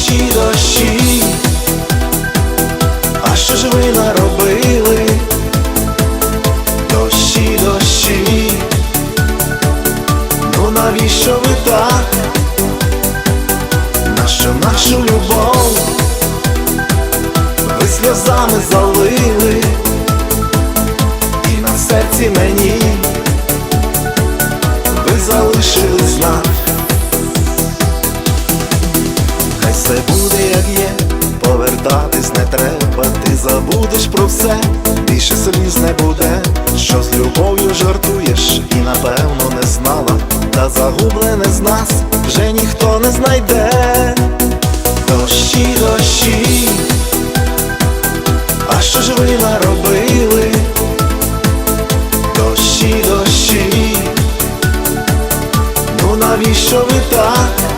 Дощі, дощі, а що ж ви наробили? Дощі, дощі, ну навіщо ви так? Нащо нашу любов? Ви сльозами залили, і на серці мені ви залишили знак. Все буде, як є, повертатись не треба, ти забудеш про все, більше сліз не буде, що з любов'ю жартуєш? І напевно не знала, та загублене з нас вже ніхто не знайде. Дощі, дощі, а що ж ви наробили? Дощі, дощі, ну навіщо ви так?